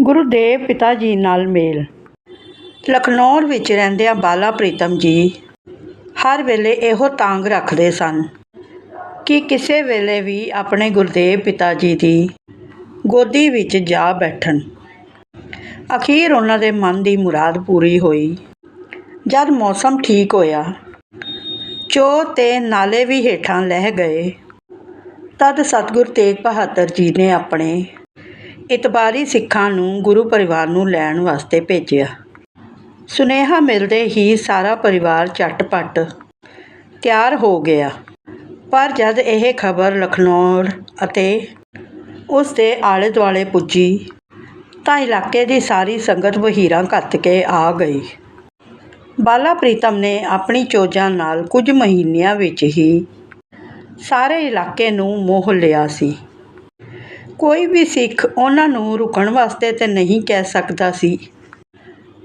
ਗੁਰੂ ਦੇ ਪਿਤਾ ਜੀ ਨਾਲ ਮੇਲ। ਲਖਨੌਰ ਵਿੱਚ ਰਹਿੰਦਿਆਂ ਬਾਲਾ ਪ੍ਰੀਤਮ ਜੀ ਹਰ ਵੇਲੇ ਇਹੋ ਤਾਂਗ ਰੱਖਦੇ ਸਨ ਕਿ ਕਿਸੇ ਵੇਲੇ ਵੀ ਆਪਣੇ ਗੁਰਦੇਵ ਪਿਤਾ ਜੀ ਦੀ ਗੋਦੀ ਵਿੱਚ ਜਾ ਬੈਠਣ। ਅਖੀਰ ਉਹਨਾਂ ਦੇ ਮਨ ਦੀ ਮੁਰਾਦ ਪੂਰੀ ਹੋਈ। ਜਦ ਮੌਸਮ ਠੀਕ ਹੋਇਆ ਚੋ ਤੇ ਨਾਲੇ ਵੀ ਹੇਠਾਂ ਲਹਿ ਗਏ। ਤਦ ਸਤਿਗੁਰ ਤੇਗ ਬਹਾਦਰ ਜੀ ਨੇ ਆਪਣੇ ਇਤਬਾਰੀ ਸਿੱਖਾਂ ਨੂੰ ਗੁਰੂ ਪਰਿਵਾਰ ਨੂੰ ਲੈਣ ਵਾਸਤੇ ਭੇਜਿਆ। ਸੁਨੇਹਾ ਮਿਲਦੇ ਹੀ ਸਾਰਾ ਪਰਿਵਾਰ ਝਟਪਟ ਤਿਆਰ ਹੋ ਗਿਆ। ਪਰ ਜਦ ਇਹ ਖਬਰ ਲਖਨੌਰ ਅਤੇ ਉਸ ਦੇ ਆਲੇ ਦੁਆਲੇ ਪੁੱਜੀ, ਤਾਂ ਇਲਾਕੇ ਦੀ ਸਾਰੀ ਸੰਗਤ ਵਹੀਰਾਂ ਘੱਤ ਕੇ ਆ ਗਈ। ਬਾਲਾ ਪ੍ਰੀਤਮ ਨੇ ਆਪਣੀ ਚੋਜਾਂ ਨਾਲ ਕੁਝ ਮਹੀਨਿਆਂ ਵਿੱਚ ਹੀ ਸਾਰੇ ਇਲਾਕੇ ਨੂੰ ਮੋਹ ਲਿਆ ਸੀ। ਕੋਈ ਵੀ ਸਿੱਖ ਉਹਨਾਂ ਨੂੰ ਰੁਕਣ ਵਾਸਤੇ ਤਾਂ ਨਹੀਂ ਕਹਿ ਸਕਦਾ ਸੀ।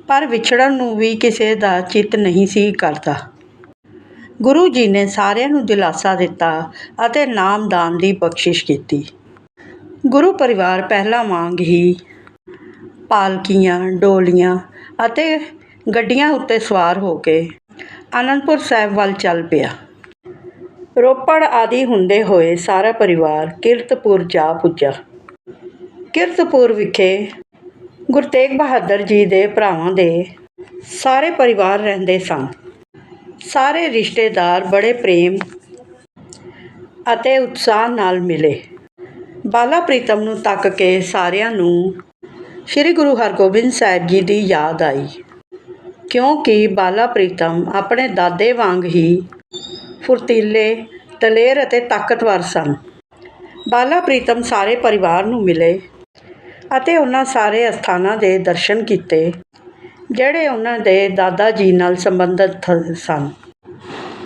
ਪਰ ਵਿਛੜਨ ਨੂੰ ਵੀ ਕਿਸੇ ਦਾ ਚਿੱਤ ਨਹੀਂ ਸੀ ਕਰਦਾ। ਗੁਰੂ ਜੀ ਨੇ ਸਾਰਿਆਂ ਨੂੰ ਦਿਲਾਸਾ ਦਿੱਤਾ ਅਤੇ ਨਾਮਦਾਨ ਦੀ ਬਖਸ਼ਿਸ਼ ਕੀਤੀ। ਗੁਰੂ ਪਰਿਵਾਰ ਪਹਿਲਾਂ ਵਾਂਗ ਹੀ ਪਾਲਕੀਆਂ, ਡੋਲੀਆਂ ਅਤੇ ਗੱਡੀਆਂ ਉੱਤੇ ਸਵਾਰ ਹੋ ਕੇ ਅਨੰਦਪੁਰ ਸਾਹਿਬ ਵੱਲ ਚੱਲ ਪਿਆ। ਰੋਪੜ ਆਦਿ ਹੁੰਦੇ ਹੋਏ ਸਾਰਾ ਪਰਿਵਾਰ ਕੀਰਤਪੁਰ ਜਾ ਪੁੱਜਾ। ਕੀਰਤਪੁਰ ਵਿਖੇ ਗੁਰੂ ਤੇਗ ਬਹਾਦਰ ਜੀ ਦੇ ਭਰਾਵਾਂ ਦੇ ਸਾਰੇ ਪਰਿਵਾਰ ਰਹਿੰਦੇ ਸਨ। ਸਾਰੇ ਰਿਸ਼ਤੇਦਾਰ ਬੜੇ ਪ੍ਰੇਮ ਅਤੇ ਉਤਸ਼ਾਹ ਨਾਲ ਮਿਲੇ। ਬਾਲਾ ਪ੍ਰੀਤਮ ਨੂੰ ਤੱਕ ਕੇ ਸਾਰਿਆਂ ਨੂੰ ਸ੍ਰੀ ਗੁਰੂ ਹਰਗੋਬਿੰਦ ਸਾਹਿਬ ਜੀ ਦੀ ਯਾਦ ਆਈ। ਕਿਉਂਕਿ ਬਾਲਾ ਪ੍ਰੀਤਮ ਆਪਣੇ ਦਾਦੇ ਵਾਂਗ ਹੀ ਫੁਰਤੀਲੇ, ਦਲੇਰ ਅਤੇ ਤਾਕਤਵਰ ਸਨ। ਬਾਲਾ ਪ੍ਰੀਤਮ ਸਾਰੇ ਪਰਿਵਾਰ ਨੂੰ ਮਿਲੇ ਅਤੇ ਉਹਨਾਂ ਸਾਰੇ ਅਸਥਾਨਾਂ ਦੇ ਦਰਸ਼ਨ ਕੀਤੇ, ਜਿਹੜੇ ਉਹਨਾਂ ਦੇ ਦਾਦਾ ਜੀ ਨਾਲ ਸੰਬੰਧਿਤ ਸਨ।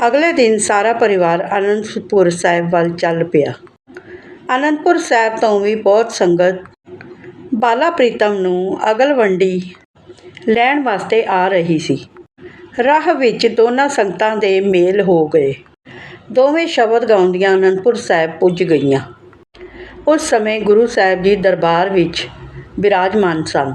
ਅਗਲੇ ਦਿਨ ਸਾਰਾ ਪਰਿਵਾਰ ਅਨੰਦਪੁਰ ਸਾਹਿਬ ਵੱਲ ਚੱਲ ਪਿਆ। ਅਨੰਦਪੁਰ ਸਾਹਿਬ ਤੋਂ ਵੀ ਬਹੁਤ ਸੰਗਤ ਬਾਲਾ ਪ੍ਰੀਤਮ ਨੂੰ ਅਗਲਵੰਡੀ ਲੈਣ ਵਾਸਤੇ ਆ ਰਹੀ ਸੀ। ਰਾਹ ਵਿੱਚ ਦੋਨਾਂ ਸੰਗਤਾਂ ਦੇ ਮੇਲ ਹੋ ਗਏ। ਦੋਵੇਂ ਸ਼ਬਦ ਗਾਉਂਦੀਆਂ ਅਨੰਦਪੁਰ ਸਾਹਿਬ ਪੁੱਜ ਗਈਆਂ। ਉਸ ਸਮੇਂ ਗੁਰੂ ਸਾਹਿਬ ਜੀ ਦਰਬਾਰ ਵਿੱਚ ਬਿਰਾਜਮਾਨ ਸਨ।